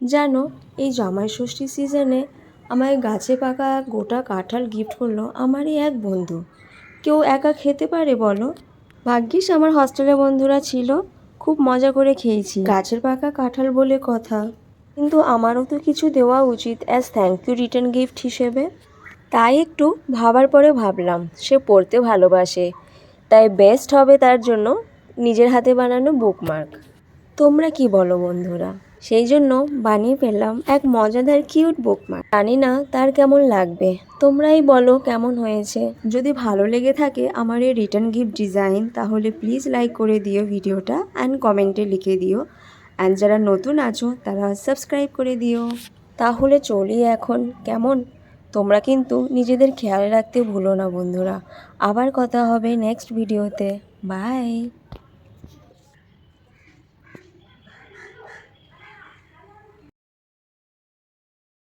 জানো এই জামাই ষষ্ঠী সিজনে আমায় গাছে পাকা গোটা কাঁঠাল গিফট করল আমারই এক বন্ধু। কেউ একা খেতে পারে বলো? ভাগ্যিস আমার হস্টেলে বন্ধুরা ছিল, খুব মজা করে খেয়েছি। গাছের পাকা কাঁঠাল বলে কথা, কিন্তু আমারও তো কিছু দেওয়া উচিত as thank you return gift হিসেবে। তাই একটু ভাবার পরে ভাবলাম, সে পড়তে ভালোবাসে, তাই বেস্ট হবে তার জন্য নিজের হাতে বানানো বুকমার্ক তোমরা কি বলো বন্ধুরা? সেই জন্য বানিয়ে ফেললাম এক মজাদার কিউট বুকমার্ক জানি না তার কেমন লাগবে। তোমরাই বলো কেমন হয়েছে। যদি ভালো লেগে থাকে আমার এই রিটার্ন গিফট ডিজাইন, তাহলে প্লিজ লাইক করে দিও ভিডিওটা অ্যান্ড কমেন্টে লিখে দিও। অ্যান্ড যারা নতুন আছো, তারা সাবস্ক্রাইব করে দিও। তাহলে চলি এখন। কেমন? তোমরা কিন্তু নিজেদের খেয়াল রাখতে ভুলো না বন্ধুরা। আবার কথা হবে নেক্সট ভিডিওতে বাই